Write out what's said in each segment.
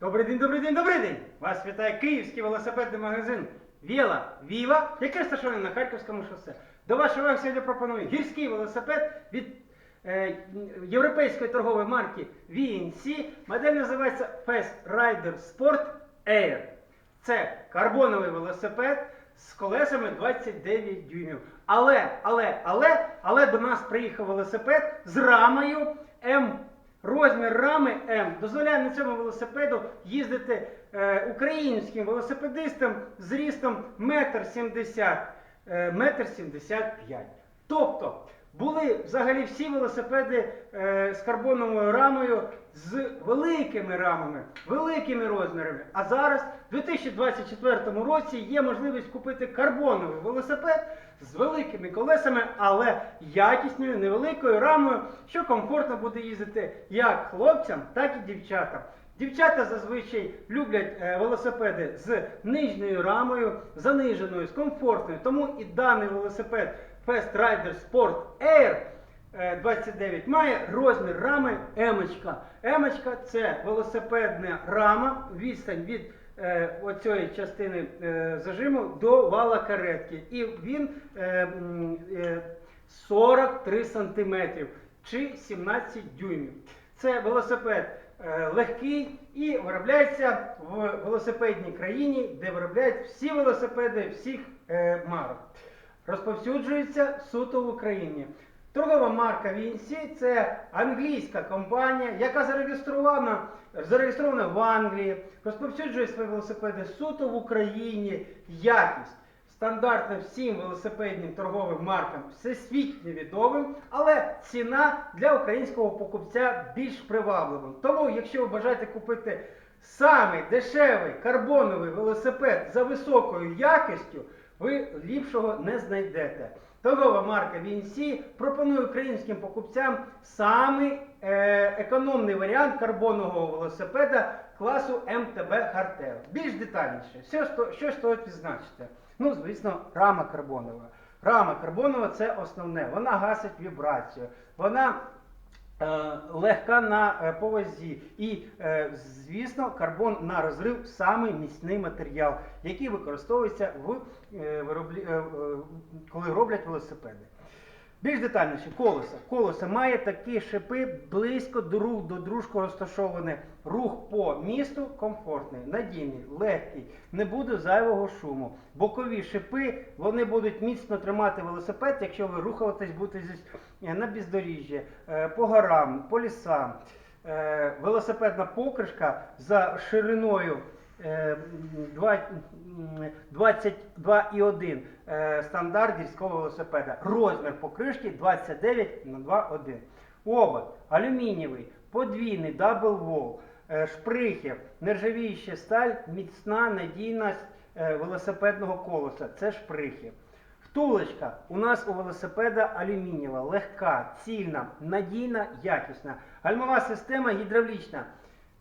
Добрий день, добрий день, добрий день! Вас вітає київський велосипедний магазин Віла Віва, який розташований на Харківському шосе. До вашої уваги сьогодні пропоную гірський велосипед від е, європейської торгової марки VNC. Модель називається Fast Rider Sport Air. Це карбоновий велосипед з колесами 29 дюймів. Але, але, але, але до нас приїхав велосипед з рамою М. Розмір рами М дозволяє на цьому велосипеду їздити е, українським велосипедистам з рістом 1,70 м, 1,75 м. Тобто були взагалі всі велосипеди е, з карбоновою рамою з великими рамами, великими розмірами. А зараз, в 2024 році, є можливість купити карбоновий велосипед з великими колесами, але якісною невеликою рамою, що комфортно буде їздити як хлопцям, так і дівчатам. Дівчата зазвичай люблять е, велосипеди з нижньою рамою, заниженою, з комфортною. Тому і даний велосипед Fast Rider Sport Air е, 29 має розмір рами Емочка. Емочка це велосипедна рама, відстань від е, оцієї частини е, зажиму до вала каретки. І він е, е, 43 сантиметрів чи 17 дюймів. Це велосипед е, легкий і виробляється в велосипедній країні, де виробляють всі велосипеди всіх е, марок. Розповсюджується суто в Україні. Торгова марка VNC це англійська компанія, яка зареєстрована, зареєстрована в Англії, розповсюджує свої велосипеди суто в Україні. Якість стандартна всім велосипедним торговим маркам всесвітньо відомим, але ціна для українського покупця більш привабливим. Тому, якщо ви бажаєте купити самий дешевий карбоновий велосипед за високою якістю, ви ліпшого не знайдете. Торгова марка VNC пропонує українським покупцям самий е, економний варіант карбонового велосипеда класу МТБ Hardtail. Більш детальніше, що, сто- що стоїть відзначити? Ну, звісно, рама карбонова. Рама карбонова це основне. Вона гасить вібрацію. Вона е, легка на е, повазі. І, е, звісно, карбон на розрив самий міцний матеріал, який використовується в е, вироблі... е, е, коли роблять велосипеди. Більш детальніше, колесо. Колесо має такі шипи близько друг до дружку розташовані. Рух по місту комфортний, надійний, легкий, не буде зайвого шуму. Бокові шипи вони будуть міцно тримати велосипед, якщо ви рухатись будете е, на бездоріжжя, е, по горам, по лісам. Е, Велосипедна покришка за шириною 22,1 е, стандарт гірського велосипеда. Розмір покришки 29 на 2,1. Обод алюмінієвий, подвійний, дабл вол, е, шприхи, нержавіюча сталь, міцна надійність е, велосипедного колеса. Це шприхи. Втулочка у нас у велосипеда алюмінієва, легка, цільна, надійна, якісна. Гальмова система гідравлічна.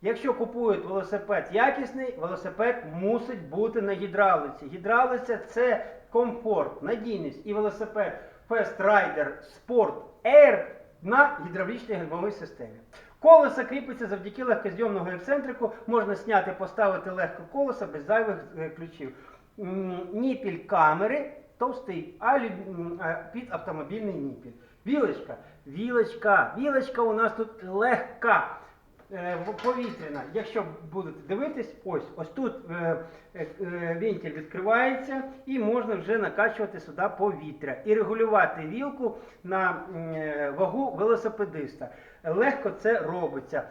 Якщо купують велосипед якісний, велосипед мусить бути на гідравлиці. Гідравлиця це комфорт, надійність і велосипед Fast Rider Sport Air на гідравлічній гальмовій системі. Колесо кріпиться завдяки легкозйомного ексцентрику, можна зняти, поставити легко колесо без зайвих е, ключів. Ніпіль камери товстий, а під автомобільний ніпіль. Вілочка, вілочка, вілочка у нас тут легка. Е, Повітряна, якщо будете дивитись, ось ось тут е, е, вентиль відкривається і можна вже накачувати сюди повітря і регулювати вілку на вагу велосипедиста. Легко це робиться.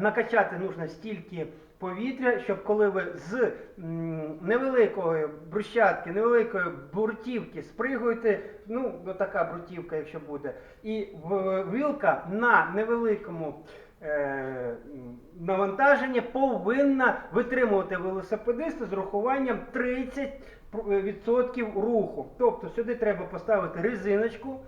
Накачати нужно стільки повітря, щоб коли ви з невеликої брусчатки, невеликої буртівки спригуєте, ну, така брутівка, якщо буде, і вилка на невеликому е, м, навантаженні повинна витримувати велосипедиста з рахуванням 30% руху. Тобто сюди треба поставити резиночку.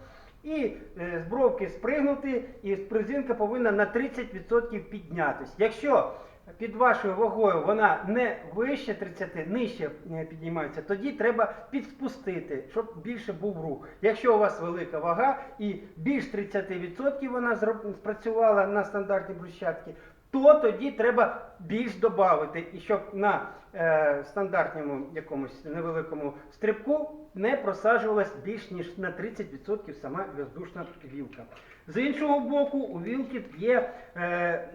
І е, з спригнути, і резинка повинна на 30% піднятися. Якщо під вашою вагою вона не вище 30, нижче е, піднімається, тоді треба підспустити, щоб більше був рух. Якщо у вас велика вага і більш 30% вона спрацювала на стандартні брусчатки, то тоді треба більш додати, і щоб на е, стандартному якомусь невеликому стрибку не просаджувалась більш ніж на 30% сама воздушна вілка. З іншого боку, у вілки є е,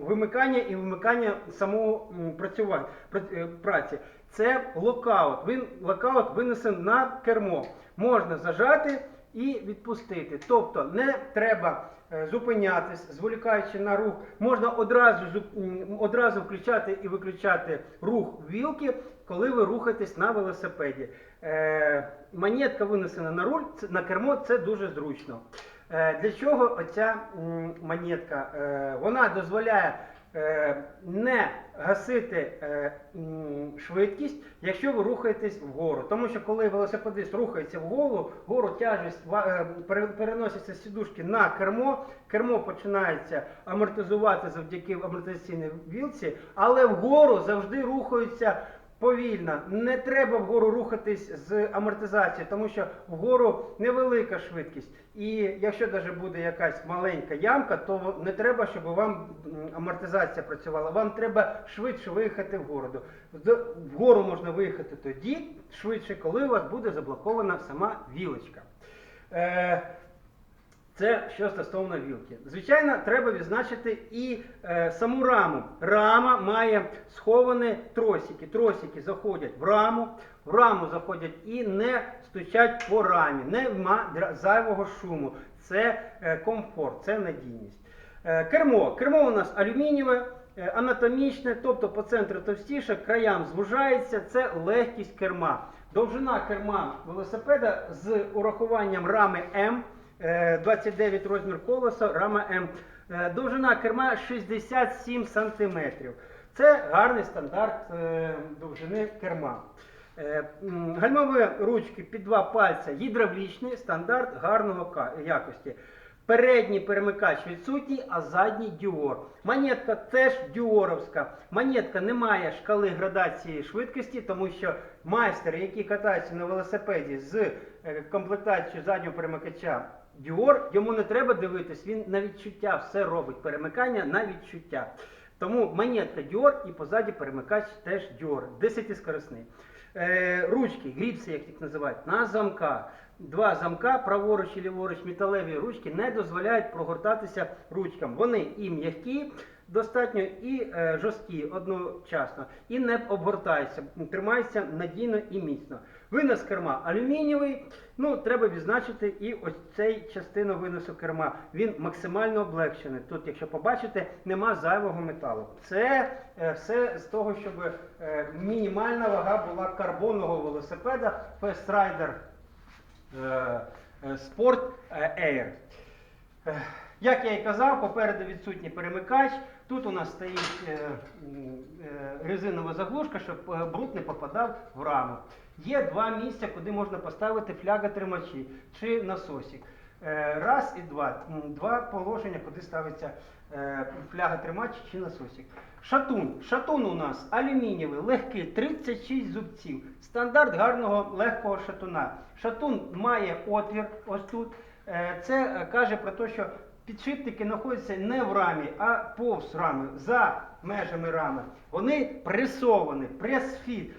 вимикання і вимикання самого працювання е, праці. Це локаут. Він локаут винесен на кермо. Можна зажати і відпустити. Тобто не треба зупинятись, зволікаючи на рух. Можна одразу, одразу включати і виключати рух вілки, коли ви рухаєтесь на велосипеді. Манетка винесена на руль, на кермо це дуже зручно. Е, Для чого оця монетка? Е, Вона дозволяє е, не гасити е, швидкість, якщо ви рухаєтесь вгору. Тому що коли велосипедист рухається вгору, вгору тяжесть е, пере- переноситься з сідушки на кермо, кермо починається амортизувати завдяки амортизаційній вілці, але вгору завжди рухаються повільно. Не треба вгору рухатись з амортизацією, тому що вгору невелика швидкість. І якщо навіть буде якась маленька ямка, то не треба, щоб вам амортизація працювала. Вам треба швидше виїхати вгору. Вгору можна виїхати тоді швидше, коли у вас буде заблокована сама вілочка. Це що стосовно вілки. Звичайно, треба відзначити і е, саму раму. Рама має сховані тросики. Тросики заходять в раму, в раму заходять і не стучать по рамі, нема зайвого шуму. Це е, комфорт, це надійність. Е, кермо. Кермо у нас алюмінієве, е, анатомічне, тобто по центру товстіше, краям звужається, це легкість керма. Довжина керма велосипеда з урахуванням рами М. Е, 29 розмір колеса, рама М. Е, Довжина керма 67 см. Це гарний стандарт е, довжини керма. Е, Гальмові ручки під два пальця гідравлічний стандарт гарного якості. Передній перемикач відсутній, а задній діор. Монетка теж діоровська. Монетка не має шкали градації швидкості, тому що майстер, який катається на велосипеді з е, комплектацією заднього перемикача Діор, йому не треба дивитись, він на відчуття все робить. Перемикання на відчуття. Тому монетка Діор і позаді перемикач теж Діор, 10-скорисний. Е, ручки, гріпси, як їх називають, на замка. Два замка, праворуч і ліворуч металеві ручки не дозволяють прогортатися ручкам. Вони і м'які, достатньо, і е, жорсткі одночасно, і не обгортаються, тримаються надійно і міцно. Винос керма алюмінієвий. Ну, треба відзначити і ось цей частину виносу керма. Він максимально облегчений. Тут, якщо побачите, нема зайвого металу. Це е, все з того, щоб е, мінімальна вага була карбонного велосипеда Fast Rider е, е, Sport е, Air. Як я і казав, попереду відсутній перемикач. Тут у нас стоїть е, е, резинова заглушка, щоб е, бруд не попадав в раму. Є два місця, куди можна поставити фляга-тримачі чи насосик. Раз і два. Два положення, куди ставиться фляга-тримач чи насосик. Шатун. Шатун у нас алюмінієвий, легкий, 36 зубців. Стандарт гарного легкого шатуна. Шатун має отвір ось тут. Це каже про те, що підшипники знаходяться не в рамі, а повз рами, за межами рами. Вони пресовані, прес-фіт.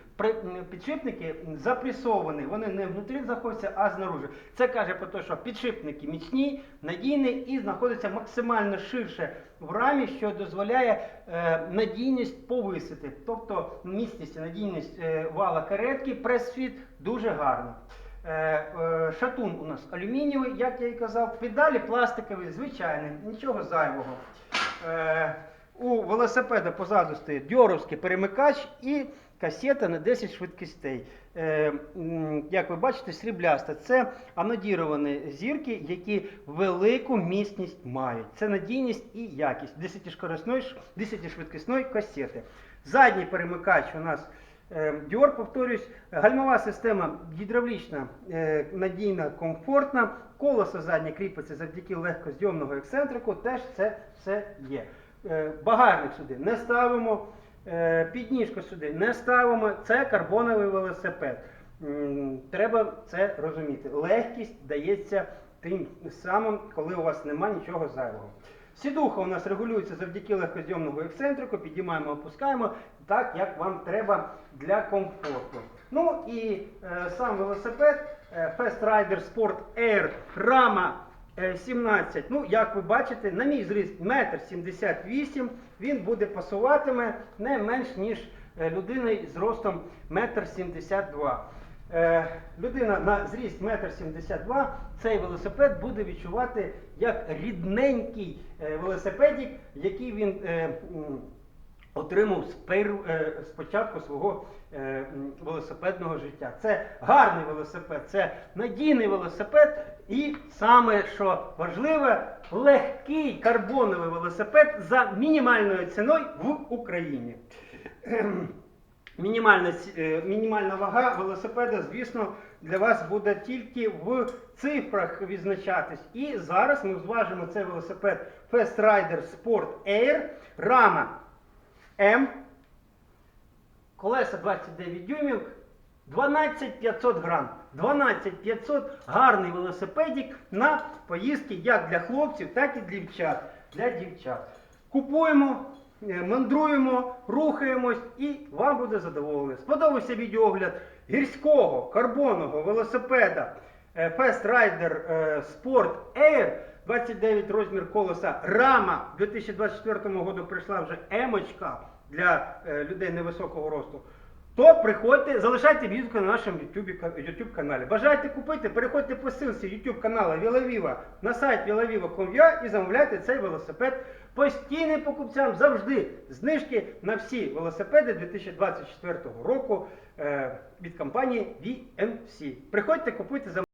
Підшипники запресовані, вони не внутрі знаходяться, а знаружи. Це каже про те, що підшипники міцні, надійні і знаходяться максимально ширше в рамі, що дозволяє е, надійність повисити. Тобто міцність і надійність е, вала каретки, прес-фіт дуже гарно. Е, е, Шатун у нас алюмінієвий, як я і казав, педалі пластикові, звичайні, нічого зайвого. Е, У велосипеда позаду стоїть дьоровський перемикач і касета на 10 швидкостей. Як ви бачите, срібляста. Це анодіровані зірки, які велику міцність мають. Це надійність і якість 10-швидкісної 10-швидкісної касети. Задній перемикач у нас Діор, повторюсь, гальмова система гідравлічна, е, надійна, комфортна. Колесо заднє кріпиться завдяки легкозйомного ексцентрику, теж це все є. Е, Багажник сюди не ставимо, е, підніжку сюди не ставимо. Це карбоновий велосипед. Треба це розуміти. Легкість дається тим самим, коли у вас немає нічого зайвого. Сідуха у нас регулюється завдяки легкозйомного ексцентрику, підіймаємо, опускаємо так, як вам треба для комфорту. Ну і е, сам велосипед е, Fast Rider Sport Air Rama е, 17. Ну, як ви бачите, на мій зріст 1,78 м, він буде пасуватиме не менш ніж е, людина з ростом 1,72 м. Е, людина на зріст 1,72 м, цей велосипед буде відчувати як рідненький е, велосипедик, який він е, отримав з, початку свого велосипедного життя. Це гарний велосипед, це надійний велосипед і саме що важливе, легкий карбоновий велосипед за мінімальною ціною в Україні. Мінімальна, е, мінімальна вага велосипеда, звісно, для вас буде тільки в цифрах відзначатись. І зараз ми зважимо цей велосипед Fast Rider Sport Air Rama М. Колеса 29 дюймів, 12500 грам. 12500 гарний велосипедик на поїздки як для хлопців, так і для дівчат. Для дівчат. Купуємо, мандруємо, рухаємось і вам буде задоволення. Сподобався відеогляд гірського карбонного велосипеда е, Fast Rider е, Sport Air. 29 розмір колеса Рама. У 2024 году прийшла вже емочка для е, людей невисокого росту. То приходьте, залишайте відгуки на нашому YouTube, каналі. Бажаєте купити, переходьте по ссылці YouTube каналу Вілавіва на сайт vilaviva.com.ua і замовляйте цей велосипед. Постійним покупцям завжди знижки на всі велосипеди 2024 року е, від компанії VMC. Приходьте, купуйте, замовляйте.